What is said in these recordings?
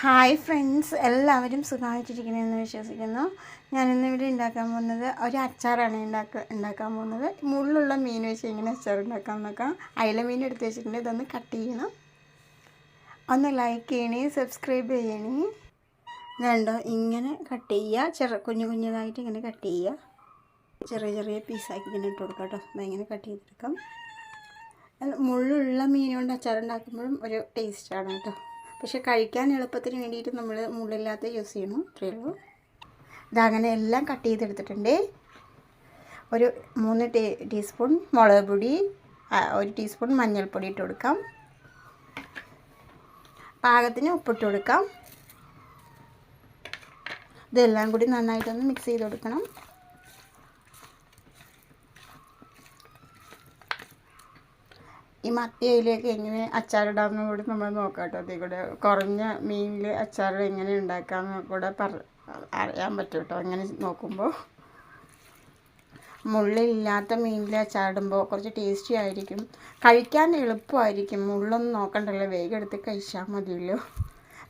Hi friends എല്ലാവരും സുഖമായിട്ടിരിക്കണമെന്ന് വിശ്വസിക്കുന്നു. ഞാനിന്ന് ഇവിടെ ഉണ്ടാക്കാൻ പോകുന്നത് ഒരു അച്ചാറാണ് ഉണ്ടാക്ക ഉണ്ടാക്കാൻ പോകുന്നത്. മുള്ളുള്ള മീൻ വെച്ച് എങ്ങനെ അച്ചാർ ഉണ്ടാക്കാൻ നോക്കാം. അയില മീൻ എടുത്ത് വെച്ചിട്ടുണ്ട്. ഇതൊന്ന് കട്ട് ചെയ്യണം. ഒന്ന് ലൈക്ക് ചെയ്യണേ സബ്സ്ക്രൈബ് ചെയ്യണേ. വേണ്ടോ ഇങ്ങനെ കട്ട് ചെയ്യുക. ചെറു കുഞ്ഞു കുഞ്ഞതായിട്ട് ഇങ്ങനെ കട്ട് ചെയ്യുക. ചെറിയ ചെറിയ പീസാക്കി ഇങ്ങനെ ഇട്ട് കൊടുക്കാം കേട്ടോ. ഇങ്ങനെ കട്ട് ചെയ്തെടുക്കാം. മുള്ളുള്ള മീൻ കൊണ്ട് അച്ചാർ ഉണ്ടാക്കുമ്പോഴും ഒരു ടേസ്റ്റാണ് കേട്ടോ. പക്ഷെ കഴിക്കാൻ എളുപ്പത്തിന് വേണ്ടിയിട്ട് നമ്മൾ മുള്ളില്ലാത്ത യൂസ് ചെയ്യണം. അത്രയേ ഉള്ളൂ. ഇതങ്ങനെ എല്ലാം കട്ട് ചെയ്തെടുത്തിട്ടുണ്ട്. ഒരു മൂന്ന് ടീ ടീസ്പൂൺ മുളക് പൊടി ഒരു ടീസ്പൂൺ മഞ്ഞൾപ്പൊടി ഇട്ട് കൊടുക്കാം. പാകത്തിന് ഉപ്പിട്ട് കൊടുക്കാം. ഇതെല്ലാം കൂടി നന്നായിട്ടൊന്ന് മിക്സ് ചെയ്ത് കൊടുക്കണം. ഈ മത്തിയയിലേക്ക് എങ്ങനെ അച്ചാറിടാമെന്ന് കൂടി നമ്മൾ നോക്കാം കേട്ടോ കൂടെ കുറഞ്ഞ മീനിൽ അച്ചാർ എങ്ങനെ ഉണ്ടാക്കാമെന്ന് കൂടെ പറ അറിയാൻ പറ്റും കേട്ടോ അങ്ങനെ നോക്കുമ്പോൾ മുള്ളില്ലാത്ത മീനിൽ അച്ചാറിടുമ്പോൾ കുറച്ച് ടേസ്റ്റി ആയിരിക്കും. കഴിക്കാൻ എളുപ്പമായിരിക്കും. മുള്ളൊന്നും നോക്കണ്ടല്ലോ. വേഗം എടുത്ത് കഴിച്ചാൽ മതിയല്ലോ.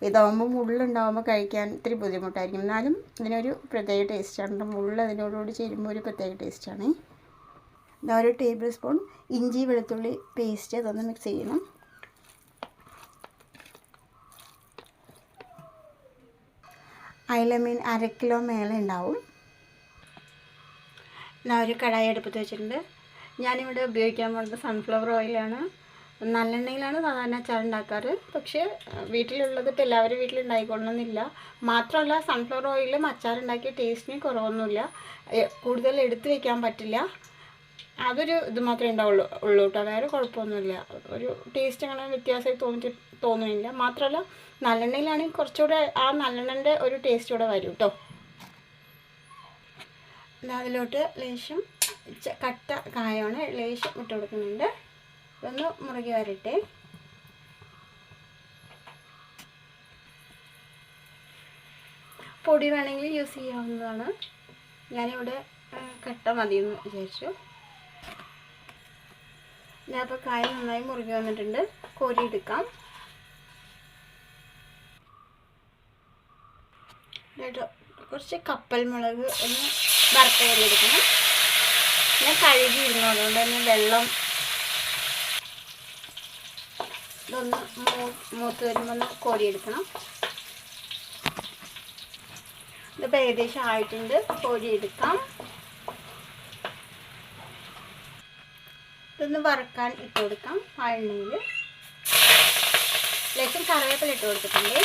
ഇതാകുമ്പോൾ മുള്ളുണ്ടാകുമ്പോൾ കഴിക്കാൻ ഇത്തിരി ബുദ്ധിമുട്ടായിരിക്കും. എന്നാലും ഇതിനൊരു പ്രത്യേക ടേസ്റ്റാണ് മുള്ള് അതിനോടുകൂടി ചേരുമ്പോൾ ഒരു പ്രത്യേക ടേസ്റ്റാണ് ഒരു ടേബിൾ സ്പൂൺ ഇഞ്ചി വെളുത്തുള്ളി പേസ്റ്റ് അതൊന്ന് മിക്സ് ചെയ്യണം. അയലമീൻ അര കിലോ മേലെ ഉണ്ടാവും. ഞാൻ ഒരു കടായി അടുപ്പത്ത് വെച്ചിട്ടുണ്ട്. ഞാനിവിടെ ഉപയോഗിക്കാൻ പോകുന്നത് സൺഫ്ലവർ ഓയിലാണ് നല്ലെണ്ണയിലാണ് സാധാരണ അച്ചാർ ഉണ്ടാക്കാറ്. പക്ഷേ വീട്ടിലുള്ളത് ഇപ്പോൾ എല്ലാവരും വീട്ടിലുണ്ടായിക്കൊള്ളണമെന്നില്ല. മാത്രമല്ല സൺഫ്ലവർ ഓയിലും അച്ചാർ ഉണ്ടാക്കിയ ടേസ്റ്റിന് കുറവൊന്നുമില്ല. കൂടുതൽ എടുത്തു വയ്ക്കാൻ പറ്റില്ല. അതൊരു ഇത് മാത്രമേ ഉണ്ടാവുള്ളൂ ഉള്ളൂ കേട്ടോ വേറെ കുഴപ്പമൊന്നുമില്ല. ഒരു ടേസ്റ്റ് അങ്ങനെ വ്യത്യാസമായി തോന്നി തോന്നുന്നില്ല. മാത്രമല്ല നല്ലെണ്ണയിലാണെങ്കിൽ കുറച്ചുകൂടെ ആ നല്ലെണ്ണന്റെ ഒരു ടേസ്റ്റ് കൂടെ വരും കേട്ടോ അതിലോട്ട് ലേശം കട്ട കായമാണ് ലേശം ഇട്ട് കൊടുക്കുന്നുണ്ട്. ഇതൊന്ന് മുറുകി വരട്ടെ. പൊടി വേണമെങ്കിൽ യൂസ് ചെയ്യാവുന്നതാണ്. ഞാനിവിടെ കട്ട മതിയെന്ന് വിചാരിച്ചു. ഞാൻ ഇപ്പോൾ കായ നന്നായി മുറുകി വന്നിട്ടുണ്ട്. കോരിയെടുക്കാം കുറച്ച് കപ്പൽ മുളക് ഒന്ന് വറുത്ത് കയറിയെടുക്കണം ഞാൻ കഴുകിയിരുന്നു അതുകൊണ്ട് തന്നെ വെള്ളം ഇതൊന്ന് മൂത്ത് വരുമ്പോൾ ഒന്ന് കോരിയെടുക്കണം ഇതിപ്പോൾ ഏകദേശം ആയിട്ടുണ്ട്. കോരിയെടുക്കാം ഇതൊന്ന് വറക്കാൻ ഇട്ട് കൊടുക്കാം ആ എണ്ണയിൽ ലേശം കറിവേപ്പില ഇട്ട് കൊടുത്തിട്ടുണ്ട്.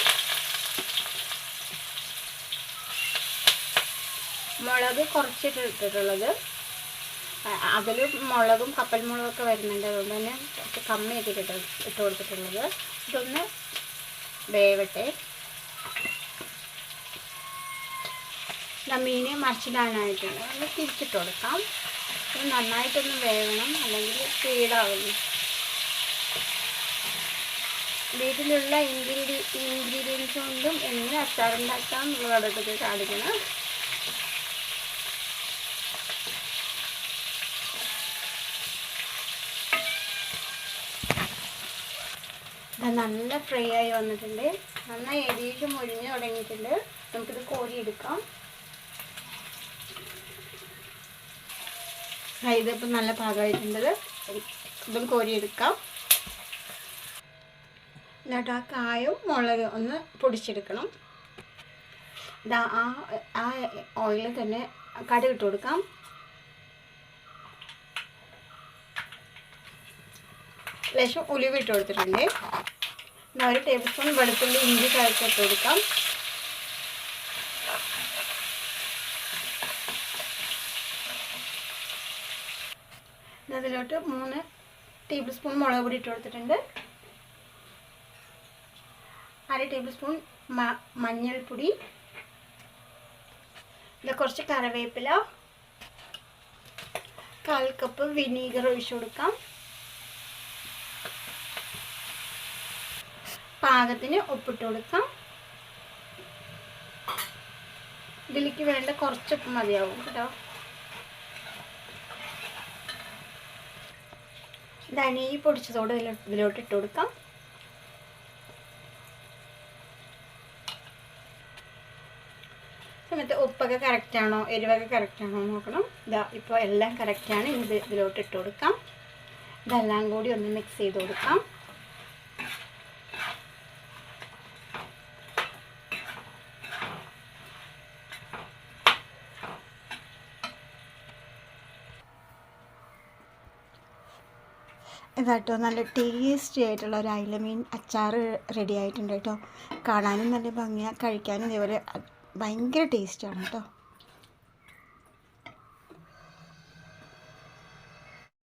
മുളക് കുറച്ചിട്ട് ഇട്ടിട്ടുള്ളത്. അതിൽ മുളകും കപ്പൽ മുളകൊക്കെ വരുന്നുണ്ട് അതുകൊണ്ട് തന്നെ കുറച്ച് കമ്മിയൊക്കെ ഇട്ട് ഇട്ട് കൊടുത്തിട്ടുള്ളത്. ഇതൊന്ന് വേവട്ടെ. മീനെ മറിച്ചിടാനായിട്ടുണ്ട് ഒന്ന് തിരിച്ചിട്ട് കൊടുക്കാം. നന്നായിട്ടൊന്ന് വേവണം അല്ലെങ്കിൽ കേടാവുന്നു വീട്ടിലുള്ള ഇൻഗ്രീഡി ഇൻഗ്രീഡിയൻസ് കൊണ്ടും എങ്ങനെ അച്ചാറുണ്ടാക്കാം എന്നുള്ളതൊക്കെ കാണിക്കണം. നല്ല ഫ്രൈ ആയി വന്നിട്ടുണ്ട്. നന്നായി ഏകദേശം മുരിഞ്ഞ് തുടങ്ങിയിട്ടുണ്ട്. നമുക്കിത് കോരിയെടുക്കാം. ഇതിപ്പോൾ നല്ല പാകമായിട്ടുണ്ടത് ഇതും കോരിയെടുക്കാം. എന്നിട്ട് ആ കായും മുളക് ഒന്ന് പൊടിച്ചെടുക്കണം. ഇതാ ആ ആ ഓയിലിൽ തന്നെ കടുകിട്ട് കൊടുക്കാം. ലേശം ഉലുവിട്ട് കൊടുത്തിട്ടുണ്ട്. ഒരു ടേബിൾ സ്പൂൺ വെളുത്തുള്ളി ഇഞ്ചി കഴിച്ചിട്ട് കൊടുക്കാം. അതിലോട്ട് മൂന്ന് ടേബിൾ സ്പൂൺ മുളക് പൊടി ഇട്ട് കൊടുത്തിട്ടുണ്ട്. അര ടേബിൾ സ്പൂൺ മഞ്ഞൾപ്പൊടി. ഇതിൽ കുറച്ച് കറിവേപ്പില. കാൽ കപ്പ് വിനീഗർ ഒഴിച്ചു കൊടുക്കാം. പാകത്തിന് ഉപ്പിട്ട് കൊടുക്കാം. ഇതിലേക്ക് വേണ്ട കുറച്ചുപ്പ് മതിയാവും കേട്ടോ. ഇതാണ് ഈ പൊടിച്ചതോട് ഇതിലോട്ട് ഇട്ട് കൊടുക്കാം. സമയത്ത് ഉപ്പൊക്കെ കറക്റ്റാണോ എരിവൊക്കെ കറക്റ്റാണോ നോക്കണം. ഇതാ ഇപ്പോൾ എല്ലാം കറക്റ്റാണ് ഇത് ഇതിലോട്ട് ഇട്ട് കൊടുക്കാം. ഇതെല്ലാം കൂടി ഒന്ന് മിക്സ് ചെയ്ത് കൊടുക്കാം. ഇതാട്ടോ നല്ല ടേസ്റ്റി ആയിട്ടുള്ള ഒരു അയിലമീൻ അച്ചാർ റെഡി ആയിട്ടുണ്ട് കേട്ടോ. കാണാനും നല്ല ഭംഗിയാണ് കഴിക്കാനും ഇതേപോലെ ഭയങ്കര ടേസ്റ്റാണ് കേട്ടോ.